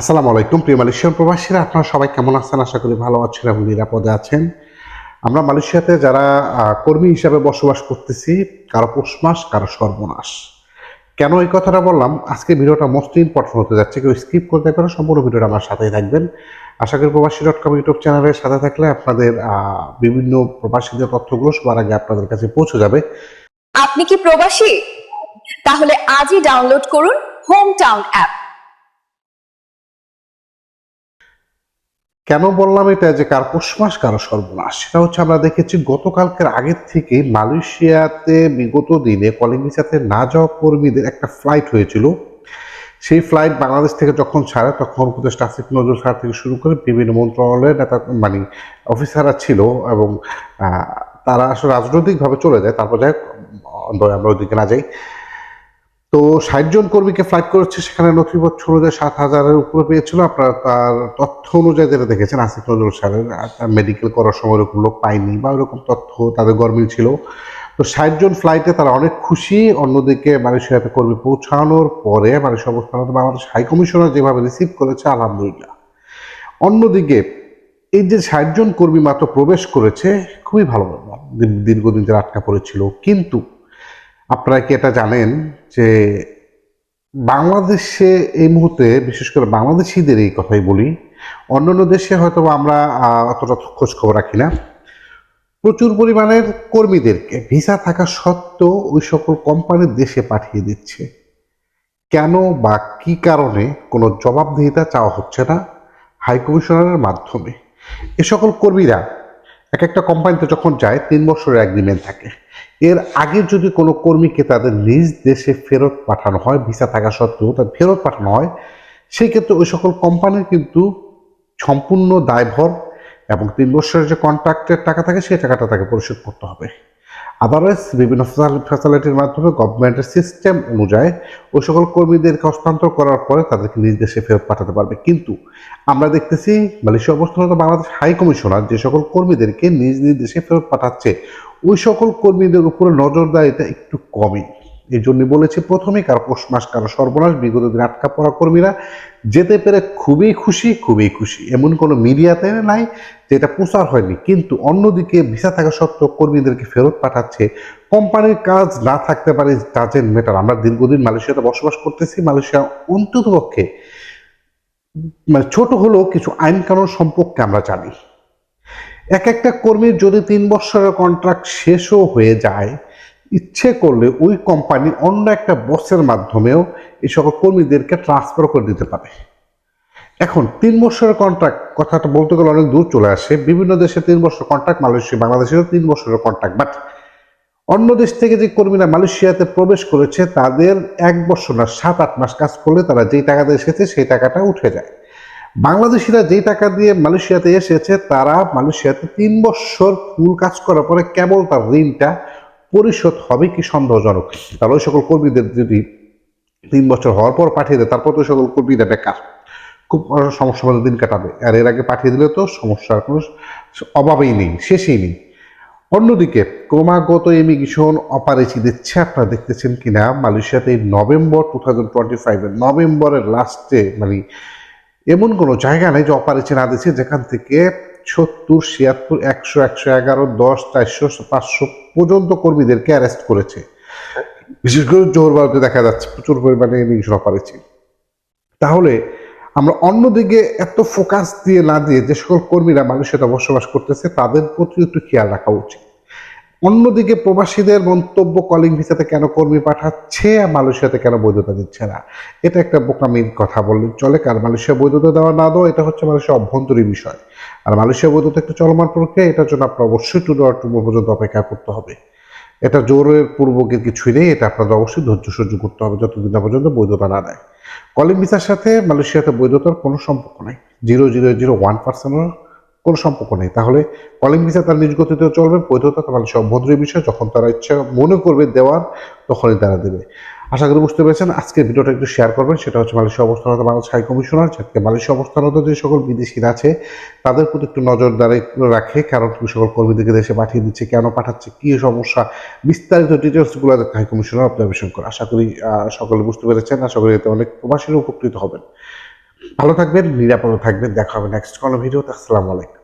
আসসালামু আলাইকুম, প্রিয় মালয়েশিয়ান প্রবাসীরা, আপনারা সবাই কেমন আছেন? আশা করি ভালো আছেন এবং নিরাপদে আছেন। আমরা মালয়েশিয়াতে যারা কর্মী হিসাবে বসবাস করতেছি, কারও পৌষ মাস, কারও সর্বনাশ। কেন এই কথাটা বললাম? আজকে ভিডিওটা মোস্ট ইম্পর্টেন্ট হতে যাচ্ছে, কেউ স্কিপ করতে পারে, সম্পূর্ণ ভিডিওটা আমার সাথেই থাকবেন। আশা করি প্রবাসী ডট কম ইউটিউব চ্যানেলের সাথে থাকলে আপনাদের বিভিন্ন প্রবাসীদের তথ্যগুলো সবার আগে আপনাদের কাছে পৌঁছে যাবে। আপনি কি প্রবাসী? তাহলে আজই ডাউনলোড করুন হোম টাউন অ্যাপ কেন বললাম এটা যে কার পৌষ মাস, কারও সর্বনাশ? সেটা হচ্ছে আমরা দেখেছি গতকালকের আগের থেকে মালয়েশিয়াতে বিগত দিনে কলিং ভিসাতে না যাওয়া কর্মীদের একটা ফ্লাইট হয়েছিল। সেই ফ্লাইট বাংলাদেশ থেকে যখন ছাড়ে, তখন উপদেষ্টা আসিফ নজরুল স্যার থেকে শুরু করে বিভিন্ন মন্ত্রণালয়ের নেতা মানে অফিসাররা ছিল এবং তারা আসলে রাজনৈতিকভাবে চলে যায়। তারপর যাই আমরা ওইদিকে না যাই। তো ষাট জন কর্মীকে ফ্লাইট করেছে, সেখানে নথিপত্র অনুযায়ী সাত হাজারের উপরে পেয়েছিল। আপনারা তার তথ্য অনুযায়ী যেটা দেখেছেন, আসিফ নজরুল স্যারের মেডিকেল করার সময় ওরকম লোক পায়নি বা ওরকম তথ্য তাদের গরমিল ছিল। তো ষাট জন ফ্লাইটে তারা অনেক খুশি। অন্যদিকে মালয়েশিয়াতে কর্মী পৌঁছানোর পরে মালয়েশিয়া অবস্থান বাংলাদেশ হাই কমিশনার যেভাবে রিসিভ করেছে, আলহামদুলিল্লাহ। অন্যদিকে এই যে ষাট জন কর্মী মাত্র প্রবেশ করেছে, খুবই ভালো। দীর্ঘদিন ধরে আটকা পড়েছিল। কিন্তু আপনারা কি এটা জানেন যে বাংলাদেশে এই মুহূর্তে, বিশেষ করে বাংলাদেশিদের এই কথাই বলি, অন্যান্য দেশে হয়তো আমরা অতটা খোঁজ খবর রাখি না। প্রচুর পরিমাণের কর্মীদেরকে ভিসা থাকা সত্ত্বেও ওই সকল কোম্পানির দেশে পাঠিয়ে দিচ্ছে। কেন বা কি কারণে কোনো জবাবদিহিতা চাওয়া হচ্ছে না হাই কমিশনারের মাধ্যমে? এ সকল কর্মীরা এক একটা কোম্পানিতে যখন যায়, তিন বছরের অ্যাগ্রিমেন্ট থাকে। এর আগে যদি কোনো কর্মীকে তাদের নিজ দেশে ফেরত পাঠানো হয়, ভিসা থাকা সত্ত্বেও তাদের ফেরত পাঠানো হয়, সেই ক্ষেত্রে ওই সকল কোম্পানির কিন্তু সম্পূর্ণ দায়ভর এবং তিন বছরের যে কন্ট্রাক্টের টাকা থাকে, সেই টাকাটা তাকে পরিশোধ করতে হবে। আদারওয়াইজ বিভিন্ন ফ্যাসিলিটির মাধ্যমে গভর্নমেন্টের সিস্টেম অনুযায়ী ওই সকল কর্মীদেরকে হস্তান্তর করার পরে তাদেরকে নিজ দেশে ফেরত পাঠাতে পারবে। কিন্তু আমরা দেখতেছি মালয়েশিয়া অবস্থানত বাংলাদেশ হাই কমিশনার যে সকল কর্মীদেরকে নিজ নিজ দেশে ফেরত পাঠাচ্ছে। ওই সকল কর্মীদের উপরে নজরদারিটা একটু কমই। এই জন্য বলেছি প্রথমে কারও পৌষ মাস, কারও সর্বনাশ, বিগত দিন আটকা পড়া কর্মীরা যেতে পেরে খুবই খুশি খুবই খুশি। এমন কোনো মিডিয়াতে নাই যেটা প্রচার হয়নি। কিন্তু অন্যদিকে ভিসা থাকা সত্ত্বেও কর্মীদেরকে ফেরত পাঠাচ্ছে কোম্পানির কাজ না থাকতে পারে ডাজেন্ট মেটার। আমরা দীর্ঘদিন মালয়েশিয়াতে বসবাস করতেছি, মালয়েশিয়া অন্ততপক্ষে মানে ছোট হলেও কিছু আইন কানুন সম্পর্কে আমরা জানি। এক একটা কর্মীর যদি তিন বছরের কন্ট্রাক্ট শেষও হয়ে যায় ইচ্ছে করলে ওই কোম্পানি অন্য একটা বসের মাধ্যমেও এই সকল কর্মীদেরকে ট্রান্সফার করে দিতে পারে। এখন তিন বছরের কন্ট্রাক্ট কথাটা বলতে গেলে অনেক দূর চলে আসে। বিভিন্ন দেশে তিন বছর কন্ট্রাক্ট মালয়েশিয়া বাংলাদেশেরও তিন বছরের কন্ট্রাক্ট বাট অন্য দেশ থেকে যে কর্মীরা মালয়েশিয়াতে প্রবেশ করেছে, তাদের এক বছর না সাত আট মাস কাজ করলে তারা যেই টাকাতে এসেছে, সেই টাকাটা উঠে যায়। বাংলাদেশিরা যেই টাকা দিয়ে মালয়েশিয়াতে এসেছে, তারা মালয়েশিয়াতে তিন বছর ফুল কাজ করার পরে কেবল তার ঋণটা পরিশোধ হবে কি সন্দেহজনক? তাহলে ওই সকল কর্মীদের যদি তিন বছর হওয়ার পর পাঠিয়ে দেয়, তারপর তো ওই সকল কর্মীরা বেকার। খুব সমস্যা মধ্যে দিন কাটাবে। আর এর আগে পাঠিয়ে দিলে তো সমস্যার কোনো অভাবেই নেই, শেষেই নেই। অন্যদিকে ক্রমাগত ইমিগ্রেশন অপারেশি দিচ্ছে, আপনারা দেখতেছেন কিনা? মালয়েশিয়াতে নভেম্বর টু থাউজেন্ড টোয়েন্টি ফাইভের নভেম্বরের লাস্টে মানে এমন কোনো জায়গা নেই যে অপারেশন না দিচ্ছে যেখান থেকে সত্তর, ছিয়াত্তর, একশো একশো এগারো, দশ, চারশো, পাঁচশো পর্যন্ত কর্মীদেরকে অ্যারেস্ট করেছে। বিশেষ করে জোরবারকে দেখা যাচ্ছে প্রচুর পরিমাণে ইমিগ্রেশন অপারেশন তাহলে আমরা অন্যদিকে এত ফোকাস দিয়ে না দিয়ে যে সকল কর্মীরা মানুষের বসবাস করতেছে, তাদের প্রতি একটু খেয়াল রাখা উচিত। অন্যদিকে প্রবাসীদের মন্তব্য কলিং ভিসাতে কেন কর্মী পাঠাচ্ছে মালয়েশিয়াতে কেন বৈধতা দিচ্ছে না? এটা একটা বোকামির কথা বললে চলে, কারণ মালয়েশিয়া বৈধতা দেওয়া না দেওয়া, এটা হচ্ছে মালয়েশিয়া অভ্যন্তরীণ বিষয়। আর মালয়েশিয়া বৈধতা একটা চলমান প্রক্রিয়া, এটার জন্য আপনার অবশ্যই টু ডর টু পর্যন্ত অপেক্ষা করতে হবে। এটা জোরের পূর্বকের কিছুই নেই, এটা আপনাদের অবশ্যই ধৈর্য সহ্য করতে হবে যতদিন না পর্যন্ত বৈধতা না দেয়। কলিং ভিসার সাথে মালয়েশিয়াতে বৈধতার কোনো সম্পর্ক নেই। জিরো জিরো জিরো ওয়ান পার্সেন্টের কোনো সম্পর্ক নেই। তাহলে কলিং ভিসা তার নিজ গতিতেও চলবে, বৈধতা তো মালয়েশিয়া অভ্যন্তরীণ বিষয়, যখন তারা ইচ্ছা মনে করবে দেওয়ার, তখনই তারা দেবে। আশা করি বুঝতে পেরেছেন, আজকের ভিডিওটা একটু শেয়ার করবেন, সেটা হচ্ছে মালয়েশিয়া অবস্থানত বাংলাদেশ হাই কমিশনার যাতে মালয়েশিয়া অবস্থানত যে সকল বিদেশিরা আছে, তাদের প্রতি একটু নজরদারি রাখে, কারণ সকল কর্মীদেরকে দেশে পাঠিয়ে দিচ্ছে, কেন পাঠাচ্ছে, কী সমস্যা, বিস্তারিত ডিটেলসগুলো যাতে হাই কমিশনার অবজারভেশন করে। আশা করি সকলে বুঝতে পেরেছেন, আশা করি এতে অনেক প্রবাসীরা উপকৃত হবেন। ভালো থাকবেন, নিরাপদে থাকবেন, দেখা হবে নেক্সট কোনো ভিডিওতে, আসসালামু আলাইকুম।